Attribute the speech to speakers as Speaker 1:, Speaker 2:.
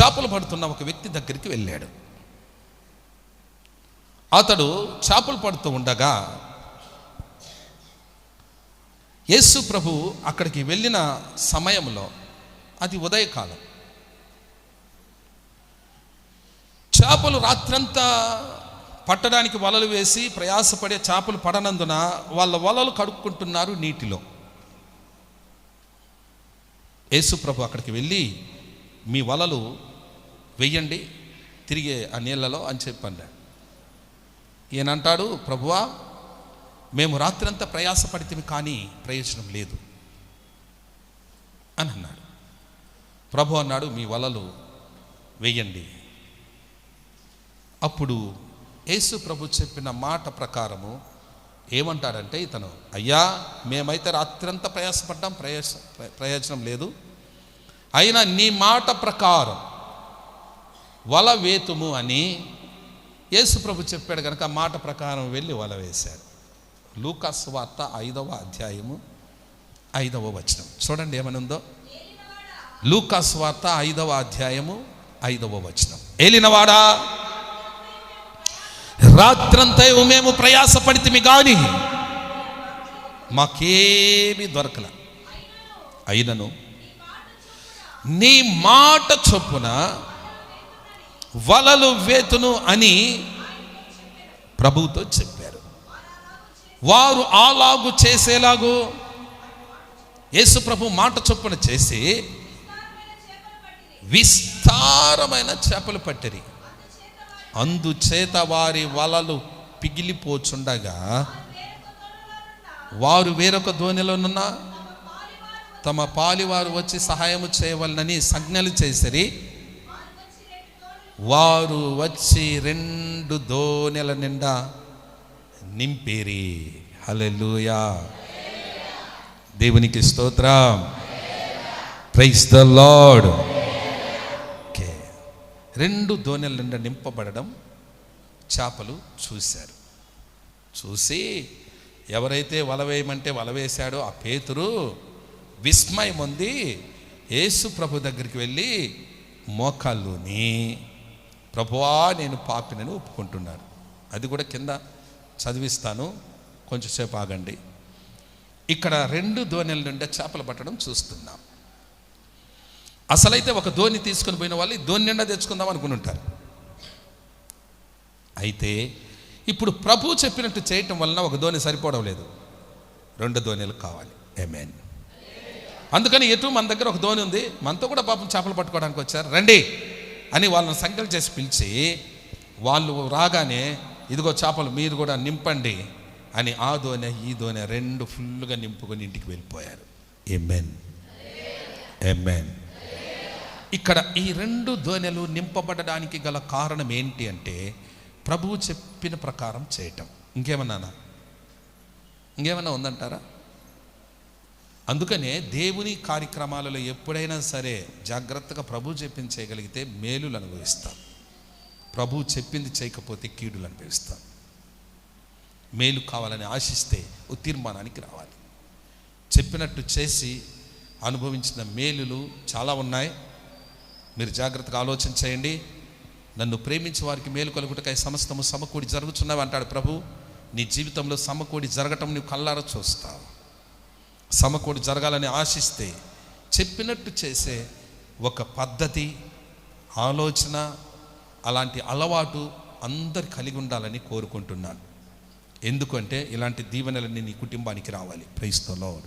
Speaker 1: చేపలు పడుతున్న ఒక వ్యక్తి దగ్గరికి వెళ్ళాడు. అతడు చేపలు పడుతూ ఉండగా యేసు ప్రభు అక్కడికి వెళ్ళిన సమయంలో అది ఉదయకాలం. చేపలు రాత్రంతా పట్టడానికి వలలు వేసి ప్రయాసపడే చేపలు పడనందున వాళ్ళ వలలు కడుక్కుంటున్నారు నీటిలో. యేసు ప్రభు అక్కడికి వెళ్ళి మీ వలలు వెయ్యండి తిరిగే ఆ నీళ్ళలో అని చెప్పండి. ఈయనంటాడు ప్రభువా మేము రాత్రంతా ప్రయాసపడితే కానీ ప్రయోజనం లేదు. అని అన్నాడు. ప్రభు అన్నాడు మీ వలలు వెయ్యండి. అప్పుడు యేసు ప్రభు చెప్పిన మాట ప్రకారము ఏమంటాడంటే ఇతను అయ్యా మేమైతే రాత్రంతా ప్రయాసపడ్డాం ప్రయాస ప్రయోజనం లేదు. అయినా నీ మాట ప్రకారం వల వేతుము అని యేసుప్రభు చెప్పాడు కనుక ఆ మాట ప్రకారం వెళ్ళి వల వేశారు లూకాస్ వార్త ఐదవ అధ్యాయము ఐదవ వచనం. చూడండి ఏమనుందో. లూకాస్ వార్త ఐదవ అధ్యాయము ఐదవ వచనం. ఏలినవాడా? రాత్రంతా మేము ప్రయాసపడితిమి గాని మాకేమీ దొరకల. అయినను నీ మాట చొప్పున వలలు వేతును అని ప్రభువుతో చెప్పారు. వారు ఆలాగు చేసేలాగు యేసు ప్రభు మాట చొప్పున చేసి విస్తారమైన చేపలు పట్టిరి. అందుచేత వారి వలలు పిగిలిపోచుండగా వారు వేరొక ధోనిలోనున్న తమ పాలివారు వచ్చి సహాయము చేయవలనని సంజ్ఞలు చేసిరి. వారు వచ్చి రెండు దోణెల నిండా నింపిరి. హలెలుయా దేవునికి స్తోత్రం. Praise the lord okay. రెండు దోణెల నిండా నింపబడడం చేపలు చూశారు. చూసి ఎవరైతే వల వేయమంటే వల వేశాడో ఆ పేతురు విస్మయం ఉంది యేసు ప్రభు దగ్గరికి వెళ్ళి మోకాళ్ళుని ప్రభువా నేను పాపినని ఒప్పుకుంటున్నాను. అది కూడా కింద చదివిస్తాను. కొంచెంసేపు ఆగండి. ఇక్కడ రెండు ధోనిల నుండి చేపలు పట్టడం చూస్తున్నాం. అసలైతే ఒక ధోని తీసుకుని పోయిన వాళ్ళు ఈ ధోని నిండా తెచ్చుకుందాం అనుకుని ఉంటారు. అయితే ఇప్పుడు ప్రభు చెప్పినట్టు చేయటం వలన ఒక ధోని సరిపోవడం లేదు. రెండు ధోనిలు కావాలి. ఏమేన్ అందుకని ఎటు మన దగ్గర ఒక ధోని ఉంది? మనతో కూడా పాపం చేపలు పట్టుకోవడానికి వచ్చారు. రండి. అని వాళ్ళని సంకల్ చేసి పిలిచి వాళ్ళు రాగానే ఇదిగో చేపలు మీరు కూడా నింపండి అని ఆ దోనె ఈ దోనె రెండు ఫుల్గా నింపుకొని ఇంటికి వెళ్ళిపోయారు. ఎమెన్ ఎమెన్ ఇక్కడ ఈ రెండు దోనెలు నింపబడడానికి గల కారణం ఏంటి అంటే ప్రభువు చెప్పిన ప్రకారం చేయటం. ఇంకేమన్నానా? ఇంకేమన్నా ఉందంటారా? అందుకనే దేవుని కార్యక్రమాలలో ఎప్పుడైనా సరే జాగ్రత్తగా ప్రభు చెప్పింది చేయగలిగితే మేలులు అనుభవిస్తాం. ప్రభు చెప్పింది చేయకపోతే కీడులు అనుభవిస్తాం. మేలు కావాలని ఆశిస్తే ఓ తీర్మానానికి రావాలి. చెప్పినట్టు చేసి అనుభవించిన మేలులు చాలా ఉన్నాయి. మీరు జాగ్రత్తగా ఆలోచన చేయండి. నన్ను ప్రేమించే వారికి మేలు కలుగుటకై సమస్తము సమకూడి జరుగుతున్నావు అంటాడు ప్రభు. నీ జీవితంలో సమకూడి జరగటం నువ్వు కల్లారా చూస్తావు. సమకూడి జరగాలని ఆశిస్తే చెప్పినట్టు చేసే ఒక పద్ధతి ఆలోచన అలాంటి అలవాటు అందరు కలిగి ఉండాలని కోరుకుంటున్నాను. ఎందుకంటే ఇలాంటి దీవెనలన్నీ నీ కుటుంబానికి రావాలి. ప్రైస్తలో